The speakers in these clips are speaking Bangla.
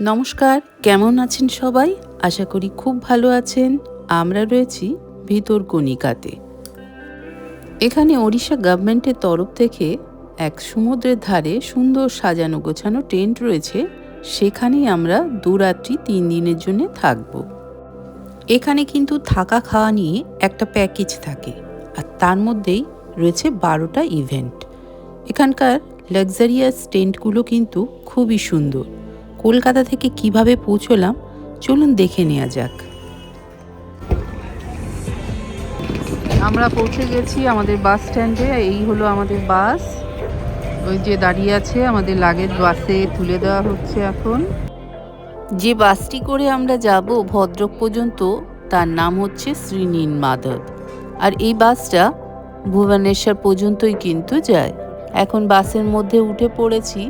নমস্কার, কেমন আছেন সবাই? আশা করি খুব ভালো আছেন। আমরা রয়েছি ভিতর কণিকাতে। এখানে ওড়িশা গভর্নমেন্টের তরফ থেকে এক সমুদ্রের ধারে সুন্দর সাজানো গোছানো টেন্ট রয়েছে। সেখানেই আমরা দু রাত্রি তিন দিনের জন্য থাকব। এখানে কিন্তু থাকা খাওয়া নিয়ে একটা প্যাকেজ থাকে। আর তার মধ্যেই রয়েছে বারোটা ইভেন্ট এখানকার লাক্সারিয়াস টেন্টগুলো কিন্তু খুবই সুন্দর। কলকাতা থেকে কীভাবে পৌঁছলাম চলুন দেখে নেওয়া যাক। আমরা পৌঁছে গেছি আমাদের বাস স্ট্যান্ডে এই হলো আমাদের বাস। ওই যে দাঁড়িয়ে আছে আমাদের লাগেজ বাসে তুলে দেওয়া হচ্ছে এখন। যে বাসটি করে আমরা যাব ভদ্রক পর্যন্ত তার নাম হচ্ছে শ্রীনীল মাধব। আর এই বাসটা ভুবনেশ্বর পর্যন্তই কিন্তু যায়। এখন বাসের মধ্যে উঠে পড়েছি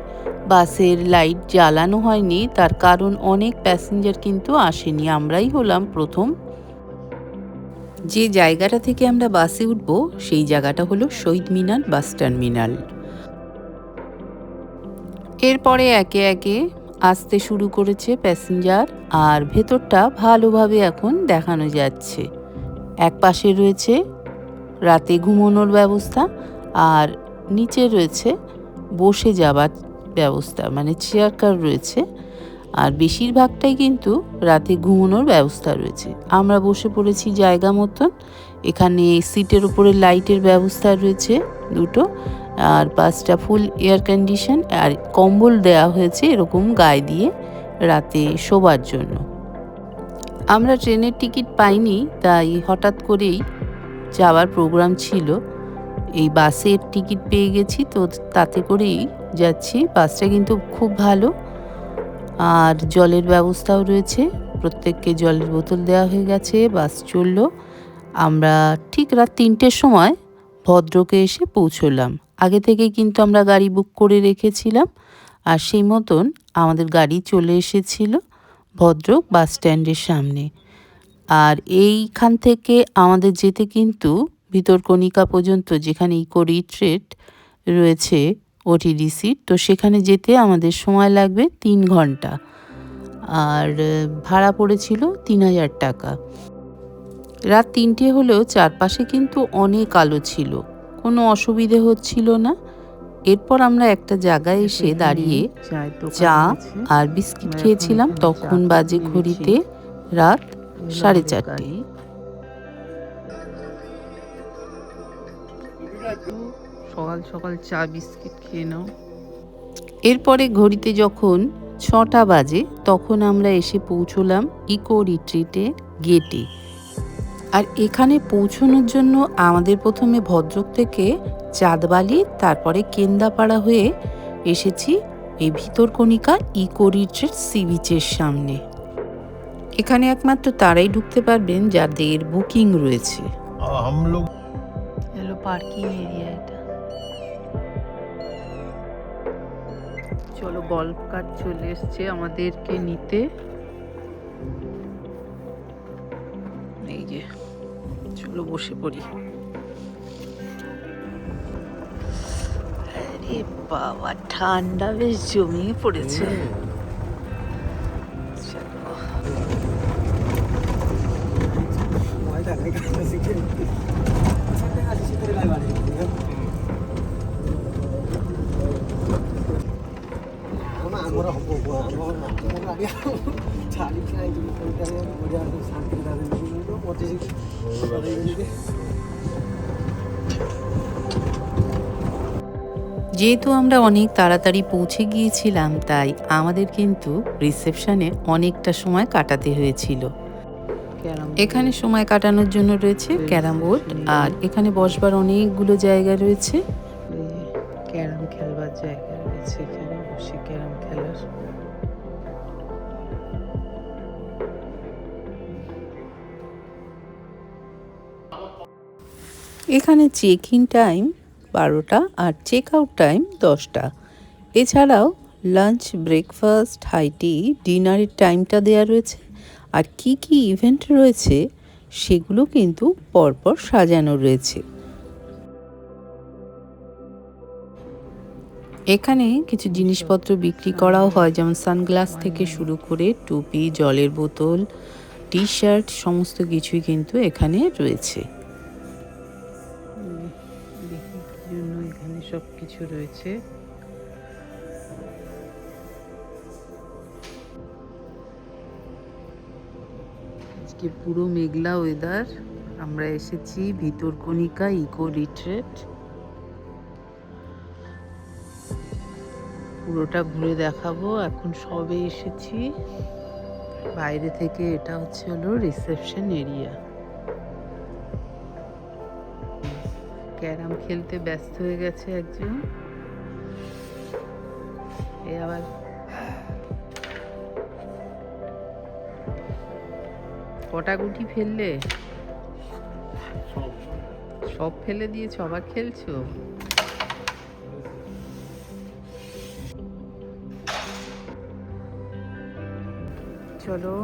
বাসের লাইট জ্বালানো হয়নি, তার কারণ অনেক প্যাসেঞ্জার কিন্তু আসেনি। আমরাই হলাম প্রথম। যে জায়গাটা থেকে আমরা বাসে উঠব, সেই জায়গাটা হলো শহীদ মিনার বাস টার্মিনাল। এরপরে একে একে আসতে শুরু করেছে প্যাসেঞ্জার, আর ভেতরটা ভালোভাবে এখন দেখানো যাচ্ছে। এক পাশে রয়েছে রাতে ঘুমানোর ব্যবস্থা, আর নিচে রয়েছে বসে যাবার ব্যবস্থা মানে চেয়ার কার রয়েছে। আর বেশিরভাগটাই কিন্তু রাতে ঘুমানোর ব্যবস্থা রয়েছে। আমরা বসে পড়েছি জায়গা মতন। এখানে সিটের উপরে লাইটের ব্যবস্থা রয়েছে দুটো। আর পাঁচটা ফুল এয়ার কন্ডিশন আর কম্বল দেওয়া হয়েছে এরকম গায়ে দিয়ে রাতে শোবার জন্য। আমরা ট্রেনের টিকিট পাইনি, তাই হঠাৎ করেই যাওয়ার প্রোগ্রাম ছিল। এই বাসের টিকিট পেয়ে গেছি, তো তাতে করেই যাচ্ছি, বাসটা কিন্তু খুব ভালো। আর জলের ব্যবস্থাও রয়েছে, প্রত্যেককে জলের বোতল দেওয়া হয়ে গেছে, বাস চলল। আমরা ঠিক রাত তিনটের সময় ভদ্রকে এসে পৌঁছলাম। আগে থেকে কিন্তু আমরা গাড়ি বুক করে রেখেছিলাম, আর সেই মতন আমাদের গাড়ি চলে এসেছিল ভদ্রক বাস স্ট্যান্ডের সামনে। আর এইখান থেকে আমাদের যেতে কিন্তু ভিতরকণিকা পর্যন্ত, যেখানে ইকো রিট্রেট রয়েছে ওটিডি সিট তো সেখানে যেতে আমাদের সময় লাগবে তিন ঘণ্টা। আর ভাড়া পড়েছিল তিন হাজার টাকা। রাত তিনটে হলেও চারপাশে কিন্তু অনেক আলো ছিল। কোনো অসুবিধে হচ্ছিল না। এরপর আমরা একটা জায়গায় এসে দাঁড়িয়ে চা আর বিস্কিট খেয়েছিলাম। তখন বাজে ঘড়িতে রাত সাড়ে চারটে। সকাল সকাল চা বিস্কিট খেয়ে নাও। এরপরে ঘড়িতে যখন ছটা বাজে তখন আমরা এসে পৌঁছলাম ইকো রিট্রিটের গেটে। আর এখানে পৌঁছানোর জন্য আমাদের প্রথমে ভদ্রক থেকে চাঁদবালি তারপরে কেন্দাপাড়া হয়ে এসেছি এই ভিতরকণিকা ইকো রিট্রিট সি বিচের সামনে। এখানে একমাত্র তারাই ঢুকতে পারবেন যাদের বুকিং রয়েছে। Hello parking area. চলো গল্ফ কার্ট চলে এসছে আমাদেরকে নিতে। এই যে, চলো বসে পড়ি। আরে বাবা, ঠান্ডা বেশ জমিয়ে পড়েছে। যেহেতু আমরা অনেক তাড়াতাড়ি পৌঁছে গিয়েছিলাম, তাই আমাদের কিন্তু রিসেপশানে অনেকটা সময় কাটাতে হয়েছিল। এখানে সময় কাটানোর জন্য রয়েছে ক্যারাম বোর্ড, আর এখানে বসবার অনেকগুলো জায়গা রয়েছে। ক্যারাম এখানে চেক ইন টাইম বারোটা আর চেক আউট টাইম দশটা। এছাড়াও লাঞ্চ ব্রেকফাস্ট হাইটি ডিনারের টাইমটা দেওয়া রয়েছে। আর কি কি ইভেন্ট রয়েছে, সেগুলো কিন্তু পরপর সাজানো রয়েছে। এখানে কিছু জিনিসপত্র বিক্রি করাও হয়, যেমন সানগ্লাস থেকে শুরু করে টুপি, জলের বোতল টি শার্ট সমস্ত কিছুই কিন্তু এখানে রয়েছে। কিছু রয়েছে। আজকে পুরো মেঘলা ওয়েদার আমরা এসেছি ভিতরকণিকা ইকো রিট্রেট পুরোটা ঘুরে দেখাবো। এখন সবে এসেছি। বাইরে থেকে এটা হচ্ছে হলো রিসেপশন এরিয়া ক্যারাম খেলতে ব্যস্ত হয়ে গেছে একজন। এ আবার কটা গুটি ফেললে? সব। ফেলে দিয়েছ আবার খেলছো? চলো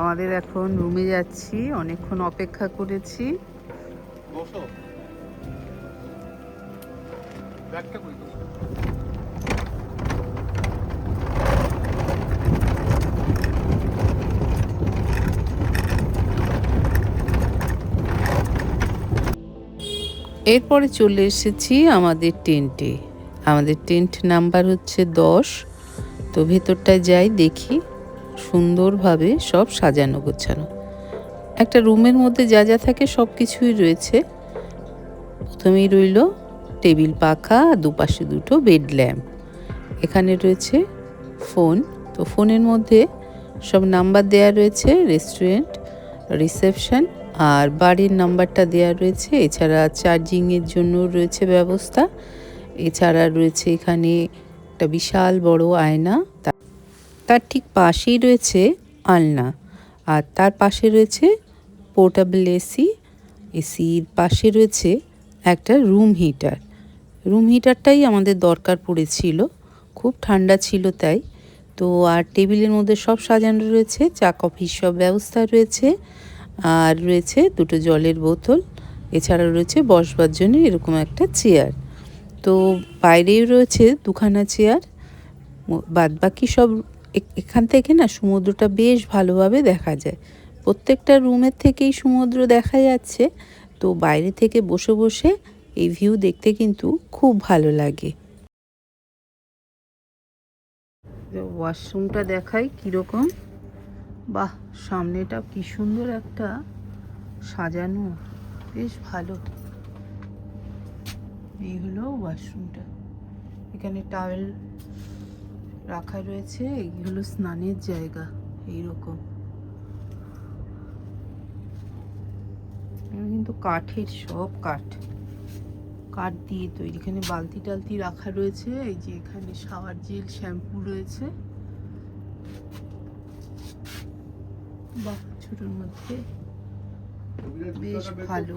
আমাদের এখন রুমে যাচ্ছি অনেকক্ষণ অপেক্ষা করেছি। এরপরে চলে এসেছি আমাদের টেন্টে। আমাদের টেন্ট নাম্বার হচ্ছে দশ। তো ভেতরটায় যাই, দেখি সুন্দরভাবে সব সাজানো গোছানো। একটা রুমের মধ্যে যা যা থাকে সব কিছুই রয়েছে। প্রথমেই রইল টেবিল পাখা, দুপাশে দুটো বেড ল্যাম্প। এখানে রয়েছে ফোন। তো ফোনের মধ্যে সব নাম্বার দেয়া রয়েছে, রেস্টুরেন্ট, রিসেপশন আর বাড়ির নাম্বারটা দেয়া রয়েছে। এছাড়া চার্জিংয়ের জন্য রয়েছে ব্যবস্থা। এছাড়া রয়েছে এখানে একটা বিশাল বড় আয়না। তার ঠিক পাশেই রয়েছে আলনা আর তার পাশে রয়েছে পোর্টেবল এসি। এসির পাশে রয়েছে একটা রুম হিটার। রুম হিটারটাই আমাদের দরকার পড়েছিল। খুব ঠান্ডা ছিল তাই। তো আর টেবিলের মধ্যে সব সাজানো রয়েছে, চা, কফির সব ব্যবস্থা রয়েছে। আর রয়েছে দুটো জলের বোতল এছাড়া রয়েছে বসবার জন্য এরকম একটা চেয়ার। তো বাইরেও রয়েছে দুখানা চেয়ার। বাদ বাকি সব এখান থেকে না সমুদ্রটা বেশ ভালোভাবে দেখা যায়। প্রত্যেকটা রুমের থেকেই সমুদ্র দেখা যাচ্ছে। তো বাইরে থেকে বসে বসে এই ভিউ দেখতে কিন্তু খুব ভালো লাগে। ওয়াশরুমটা দেখাই কীরকম। বাহ, সামনেটা কি সুন্দর একটা সাজানো। বেশ ভালো। এই হলো ওয়াশরুমটা এখানে টাওয়েল রাখা রয়েছে, এই হলো স্নানের জায়গা, এইরকম। কিন্তু কাঠের, সব কাঠ। কাঠ দিয়ে তৈরি। এখানে বালতি টালতি রাখা রয়েছে। এই যে এখানে শাওয়ার জেল, শ্যাম্পু রয়েছে। বাহ, ছোটোর মধ্যে বেশ ভালো।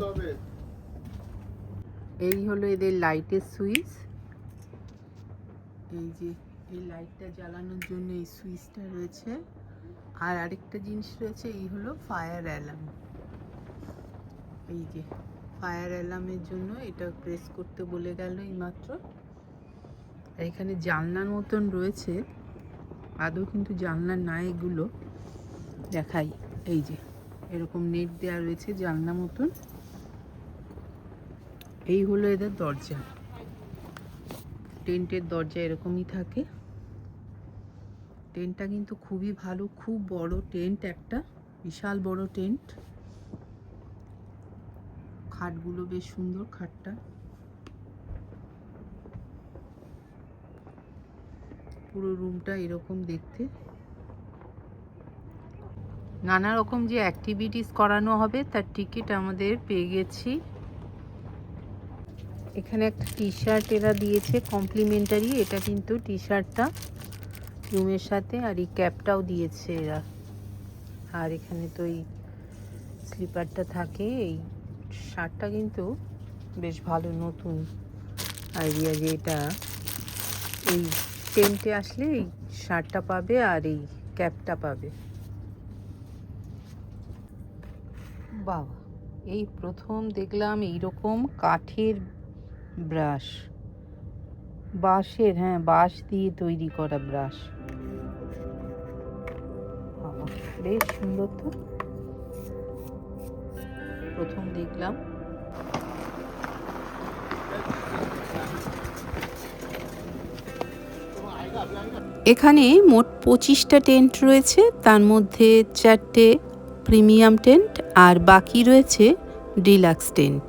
এই হলো এদের লাইটের সুইচ। এই যে এই লাইটটা জ্বালানোর জন্য এই সুইচটা রয়েছে। আর আরেকটা জিনিস রয়েছে, এই হলো ফায়ার অ্যালার্ম। এই যে ফায়ার অ্যালার্মের জন্য এটা প্রেস করতে বলে গেল এইমাত্র। আর এখানে জানলার মতন রয়েছে, আদৌ কিন্তু জানলা না এগুলো। দেখাই, এই যে, এরকম নেট দেওয়া রয়েছে জানলা মতন। এই হলো এদের দরজা। টেন্টের দরজা এরকমই থাকে। টেন্টটা কিন্তু খুবই ভালো, খুব বড় টেন্ট একটা, বিশাল বড় টেন্ট। খাটগুলো বেশ সুন্দর খাটটা। পুরো রুমটা এরকম দেখতে। নানা রকম যে অ্যাক্টিভিটিস করানো হবে, তার টিকিট আমাদের পেয়ে গেছি। এখানে একটা টি শার্ট এরা দিয়েছে কমপ্লিমেন্টারি এটা কিন্তু টি শার্টটা রুমের সাথে আর এই ক্যাপটাও দিয়েছে এরা। আর এখানে তো এই স্লিপারটা থাকে, এই শার্টটা কিন্তু বেশ ভালো নতুন। আইডিয়া যে এটা, এই টেন্টে আসলে এই শার্টটা পাবে আর এই ক্যাপটা পাবে। বাবা এই প্রথম দেখলাম এইরকম কাঠের ব্রাশ। বাঁশের হ্যাঁ বাঁশ দিয়ে তৈরি করা ব্রাশ। বেশ সুন্দর তো। প্রথম দেখলাম। এখানে মোট পঁচিশটা টেন্ট রয়েছে, তার মধ্যে চারটে প্রিমিয়াম টেন্ট আর বাকি রয়েছে ডিলাক্স টেন্ট।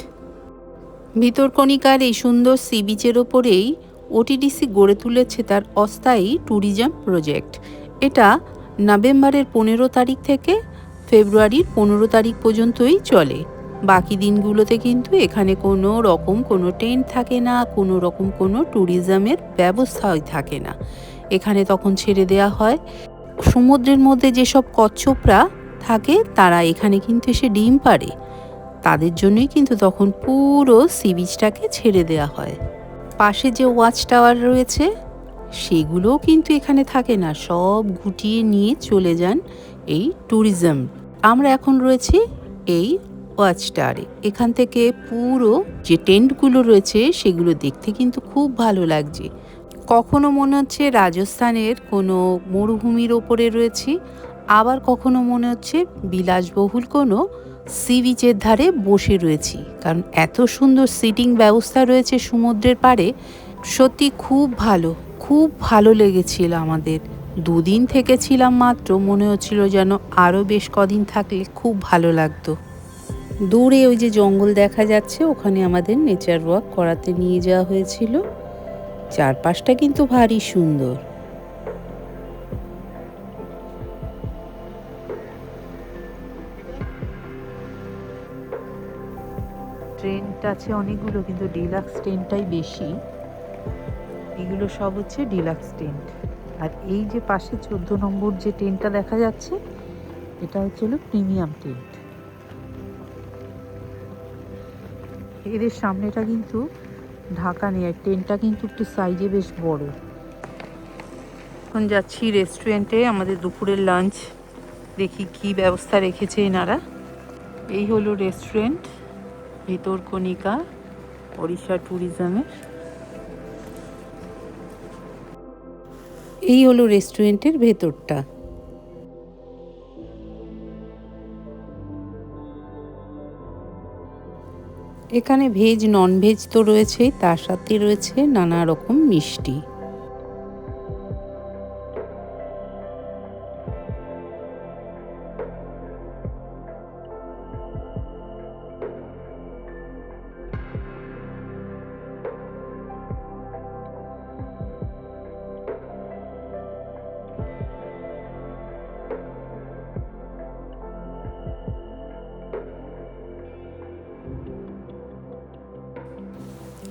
ভিতরকণিকার এই সুন্দর সি বিচের ওপরেই ওটিডিসি গড়ে তুলেছে তার অস্থায়ী ট্যুরিজম প্রজেক্ট। এটা নভেম্বরের পনেরো তারিখ থেকে ফেব্রুয়ারির পনেরো তারিখ পর্যন্তই চলে। বাকি দিনগুলোতে কিন্তু এখানে কোনো রকম কোনো টেন্ট থাকে না, কোনো রকম কোনো ট্যুরিজমের ব্যবস্থাই থাকে না। এখানে তখন ছেড়ে দেওয়া হয়। সমুদ্রের মধ্যে যেসব কচ্ছপরা থাকে, তারা এখানে কিন্তু এসে ডিম পাড়ে। তাদের জন্যই কিন্তু তখন পুরো সি বিচটাকে ছেড়ে দেওয়া হয়। পাশে যে ওয়াচ টাওয়ার রয়েছে, সেগুলোও কিন্তু এখানে থাকে না। সব গুটিয়ে নিয়ে চলে যান এই ট্যুরিজম। আমরা এখন রয়েছি এই ওয়াচ টাওয়ারে এখান থেকে পুরো যে টেন্টগুলো রয়েছে, সেগুলো দেখতে কিন্তু খুব ভালো লাগছে। কখনো মনে হচ্ছে রাজস্থানের কোনো মরুভূমির ওপরে রয়েছি, আবার কখনো মনে হচ্ছে বিলাসবহুল কোনো সি বিচের ধারে বসে রয়েছি। কারণ এত সুন্দর সিটিং ব্যবস্থা রয়েছে সমুদ্রের পাড়ে, সত্যি খুব ভালো খুব ভালো লেগেছিল আমাদের। দুদিন থেকে ছিলাম মাত্র, মনে হচ্ছিল যেন আরও বেশ কদিন থাকলে খুব ভালো লাগতো। দূরে ওই যে জঙ্গল দেখা যাচ্ছে, ওখানে আমাদের নেচার ওয়াক করাতে নিয়ে যাওয়া হয়েছিল। চারপাশটা কিন্তু ভারী সুন্দর। ট্রেনটা আছে অনেকগুলো, কিন্তু ডিলাক্স ট্রেনটাই বেশি। এগুলো সব হচ্ছে ডিলাক্স টেন্ট আর এই যে পাশে চোদ্দ নম্বর যে টেন্টটা দেখা যাচ্ছে, এটা হচ্ছে হলো প্রিমিয়াম টেন্ট এদের সামনেটা কিন্তু ঢাকা নেই, আর টেন্টটা কিন্তু একটু সাইজে বেশ বড়। এখন যাচ্ছি রেস্টুরেন্টে আমাদের দুপুরের লাঞ্চ দেখি কি ব্যবস্থা রেখেছে এনারা। এই হলো রেস্টুরেন্ট ভিতরকণিকা ওড়িশা ট্যুরিজমের এই হলো রেস্টুরেন্টের ভেতরটা। এখানে ভেজ নন ভেজ তো রয়েছেই তার সাথে রয়েছে নানা রকম মিষ্টি।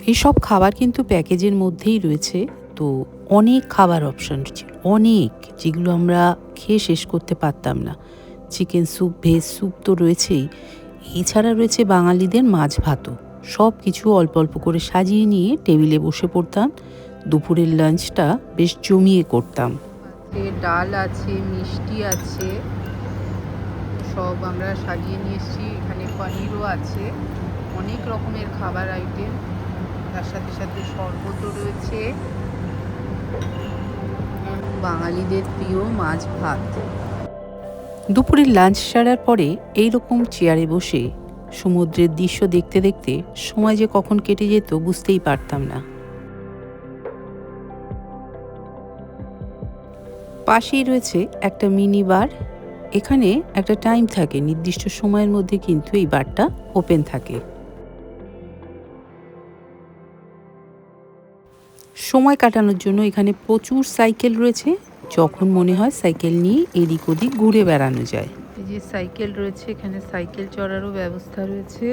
এইসব খাবার কিন্তু প্যাকেজের মধ্যেই রয়েছে। তো অনেক খাবার অপশন অনেক, যেগুলো আমরা খেয়ে শেষ করতে পারতাম না। চিকেন স্যুপ ভেজ স্যুপ তো রয়েছেই। এছাড়া রয়েছে বাঙালিদের মাছ ভাতও। সব কিছু অল্প অল্প করে সাজিয়ে নিয়ে টেবিলে বসে পড়তাম। দুপুরের লাঞ্চটা বেশ জমিয়ে করতাম। ডাল আছে, মিষ্টি আছে। সব আমরা সাজিয়ে নিয়ে এসেছি। এখানে পনিরও আছে। অনেক রকমের খাবার আইটেম তার সাথে সাথে শরবতও রয়েছে। বাঙালিদের প্রিয় মাছ ভাত। দুপুরের লাঞ্চ সারার পরে এই রকম চেয়ারে বসে সমুদ্রের দৃশ্য দেখতে দেখতে সময় যে কখন কেটে যেত বুঝতেই পারতাম না। পাশেই রয়েছে একটা মিনি বার। এখানে একটা টাইম থাকে, নির্দিষ্ট সময়ের মধ্যে কিন্তু এই বারটা ওপেন থাকে। সময় কাটানোর জন্য এখানে প্রচুর সাইকেল রয়েছে। যখন মনে হয় সাইকেল নিয়ে এদিক ওদিক ঘুরে বেড়ানো যায়। এই যে সাইকেল রয়েছে এখানে সাইকেল চড়ারও ব্যবস্থা রয়েছে।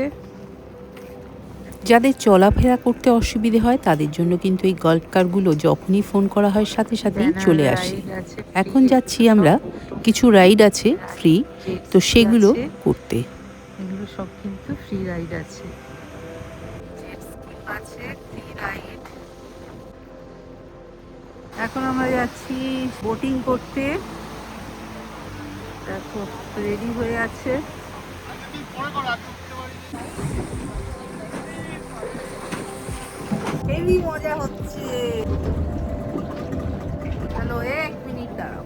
যাদের চলাফেরা করতে অসুবিধে হয় তাদের জন্য কিন্তু এই গল্ফ কারগুলো যখনই ফোন করা হয় সাথে সাথেই চলে আসে। এখন যাচ্ছি আমরা কিছু রাইড আছে ফ্রি তো সেগুলো করতে। এগুলো সব কিন্তু ফ্রি রাইড আছে। আছে। এখন আমরা যাচ্ছি বোটিং করতে। দেখো রেডি হয়ে আছে। মজা হচ্ছে। হ্যালো এক মিনিট দাঁড়াও।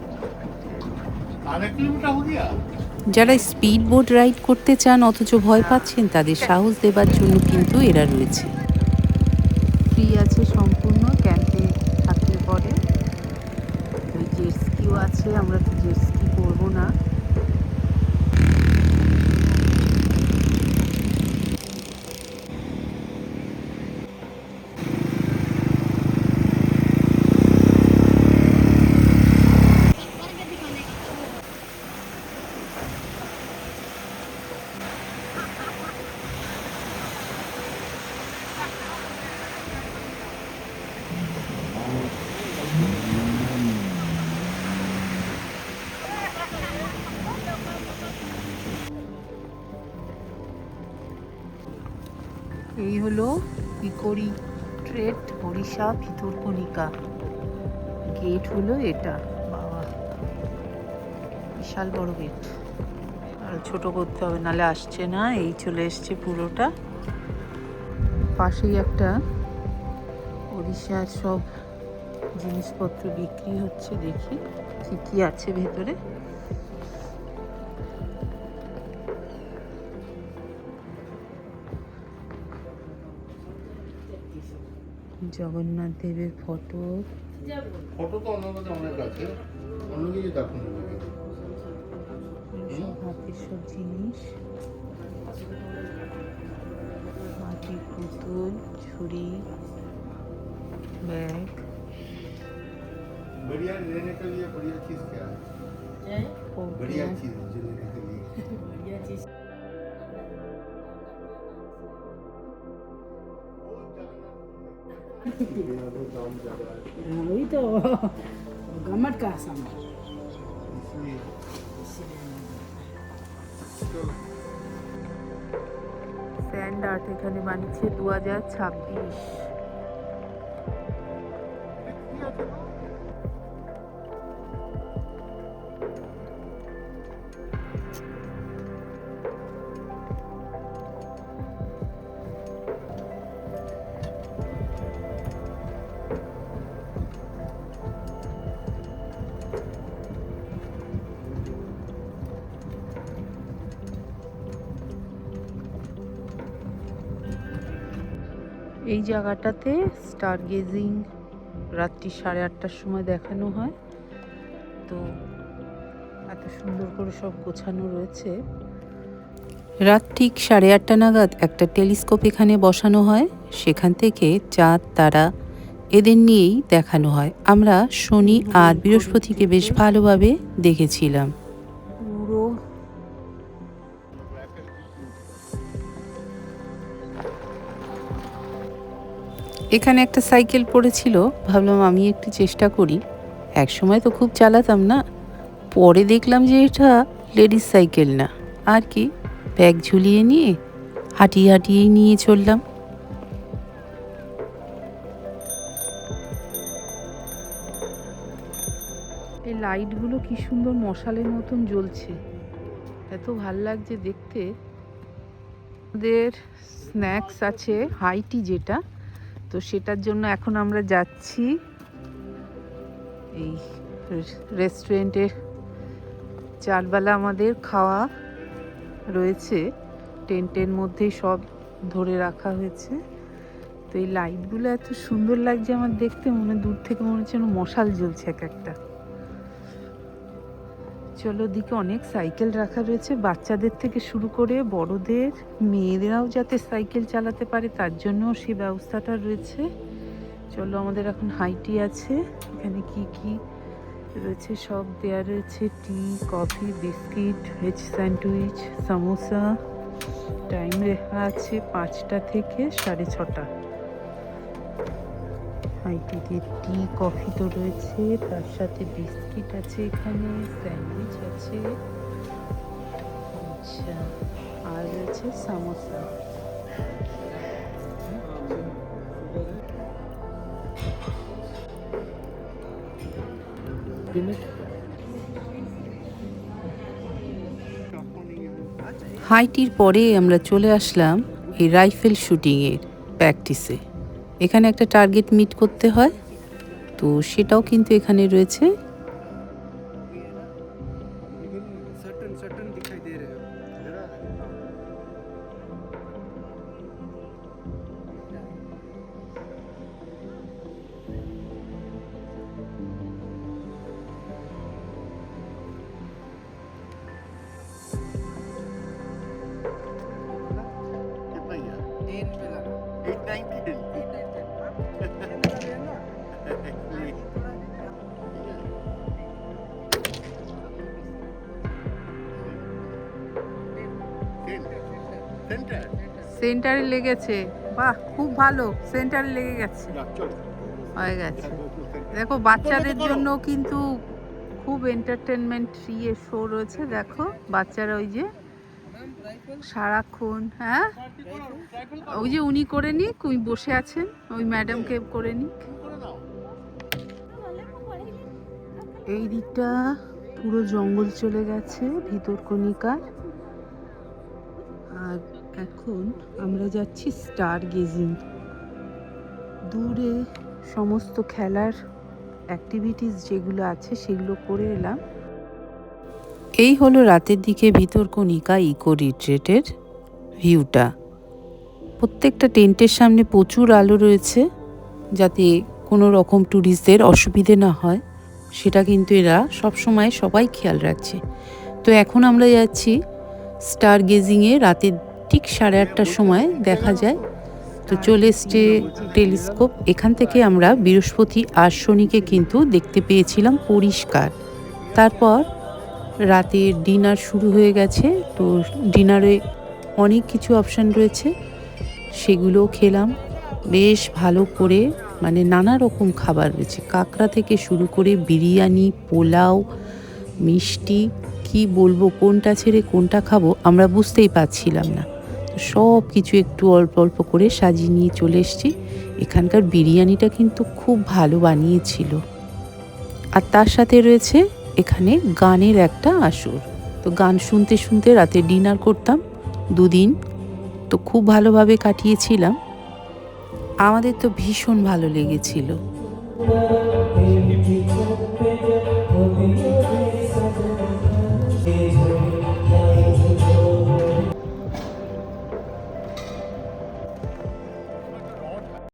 যারা স্পিড বোট রাইড করতে চান অথচ ভয় পাচ্ছেন তাদের সাহস দেবার জন্য কিন্তু এরা রয়েছে। এই হলো ইকোরি ট্রেড ওড়িশা ভিতরকণিকা গেট হলো এটা, বাবা। বিশাল বড় গেট। আর ছোট করতে হবে, নালে আসছে না, এই চলে এসছে পুরোটা। পাশেই একটা ওড়িশার সব জিনিসপত্র বিক্রি হচ্ছে, দেখি কি কি আছে ভেতরে। জগন্নাথ দেবের ফটো ফটো তো অন্য কাছে অনেক আছে অন্য কিছু দেখুন সব হাতের সব জিনিস মাটির পুতুল ছুরি ব্যাগ बढ़िया लेने के लिए बढ़िया चीज क्या है बढ़िया चीज जो लेने के लिए वही तो गमट का सामान इसलिए স্যান্ড আর্ট এখানে বানিয়েছে দু হাজার ছাব্বিশ জায়গাটাতে স্টার গেজিং রাত্রি সাড়ে আটটার সময় দেখানো হয়। তো এত সুন্দর করে সব গোছানো রয়েছে। রাত ঠিক সাড়ে আটটা নাগাদ একটা টেলিস্কোপ এখানে বসানো হয়। সেখান থেকে চাঁদ, তারা এদের নিয়েই দেখানো হয়। আমরা শনি আর বৃহস্পতিকে বেশ ভালোভাবে দেখেছিলাম। এখানে একটা সাইকেল পড়েছিল। ভাবলাম আমি একটু চেষ্টা করি। এক সময় তো খুব চালাতাম না। পরে দেখলাম যে এটা লেডিস সাইকেল না। আর কি, ব্যাগ ঝুলিয়ে নিয়ে হাঁটিয়ে হাঁটিয়েই নিয়ে চললাম। এই লাইটগুলো কি সুন্দর মশালের মতন জ্বলছে। এত ভালো লাগছে দেখতে। আমাদের স্ন্যাক্স আছে, হাইটি যেটা। তো সেটার জন্য এখন আমরা যাচ্ছি এই রেস্টুরেন্টে চারবেলা আমাদের খাওয়া রয়েছে। টেন্টের মধ্যেই সব ধরে রাখা হয়েছে। তো এই লাইটগুলো এত সুন্দর লাগছে আমার দেখতে, মনে দূর থেকে মনে হচ্ছে মশাল জ্বলছে এক একটা। চলো দিকে অনেক সাইকেল রাখা রয়েছে। বাচ্চাদের থেকে শুরু করে বড়দের মেয়েরাও যাতে সাইকেল চালাতে পারে, তার জন্য সেই ব্যবস্থাটা রয়েছে। চলো, আমাদের এখন হাইটি আছে। এখানে কি কি রয়েছে? সব দেয়া রয়েছে। Tea, coffee, biscuit, veg sandwich, samosa. Time লেখা আছে পাঁচটা থেকে সাড়ে ছটা। হাইটিতে টি, কফি তো রয়েছে। তার সাথে বিস্কিট আছে এখানে, স্যান্ডউইচ। আছে আচ্ছা আর সামোসা। হাইটির পরে আমরা চলে আসলাম এই রাইফেল শুটিংয়ের প্র্যাকটিসে। এখানে একটা টার্গেট মিট করতে হয়, তো সেটাও কিন্তু এখানে রয়েছে। সেন্টারে লেগেছে। বাহ খুব ভালো সেন্টারে লেগে গেছে। হয়ে গেছে। দেখো বাচ্চাদের জন্য কিন্তু খুব এন্টারটেনমেন্ট ইয়ে শো রয়েছে দেখো। বাচ্চারা ওই যে সারাক্ষণ হ্যাঁ? ওই যে উনি করে নিক উনি বসে আছেন ওই ম্যাডামকে করে নিক। এই দিকটা পুরো জঙ্গল চলে গেছে ভিতর কণিকার। আর এখন আমরা যাচ্ছি স্টার গেজিং। দূরে সমস্ত খেলার অ্যাক্টিভিটিস যেগুলো আছে সেগুলো করে এলাম। এই হলো রাতের দিকে ভিতরকণিকা ইকো রিট্রেটের ভিউটা। প্রত্যেকটা টেন্টের সামনে প্রচুর আলো রয়েছে, যাতে কোনো রকম ট্যুরিস্টদের অসুবিধে না হয়। সেটা কিন্তু এরা সবসময় সবাই খেয়াল রাখছে। তো এখন আমরা যাচ্ছি স্টার গেজিংয়ে রাতের ঠিক সাড়ে আটটার সময় দেখা যায়। তো চলে এসছে টেলিস্কোপ। এখান থেকে আমরা বৃহস্পতি আর শনিকে কিন্তু দেখতে পেয়েছিলাম পরিষ্কার। তারপর রাতে ডিনার শুরু হয়ে গেছে। তো ডিনারে অনেক কিছু অপশান রয়েছে। সেগুলো খেলাম। বেশ ভালো করে মানে নানা রকম খাবার রয়েছে। কাঁকড়া থেকে শুরু করে বিরিয়ানি, পোলাও, মিষ্টি, কি বলব কোনটা ছেড়ে কোনটা খাব আমরা বুঝতেই পারছিলাম না। সব কিছু একটু অল্প অল্প করে সাজিয়ে নিয়ে চলে এসেছি। এখানকার বিরিয়ানিটা কিন্তু খুব ভালো বানিয়েছিল। আর তার সাথে রয়েছে এখানে গানের একটা আসর। তো গান শুনতে শুনতে রাতে ডিনার করতাম দুদিন। তো খুব ভালোভাবে কাটিয়েছিলাম। আমাদের তো ভীষণ ভালো লেগেছিল।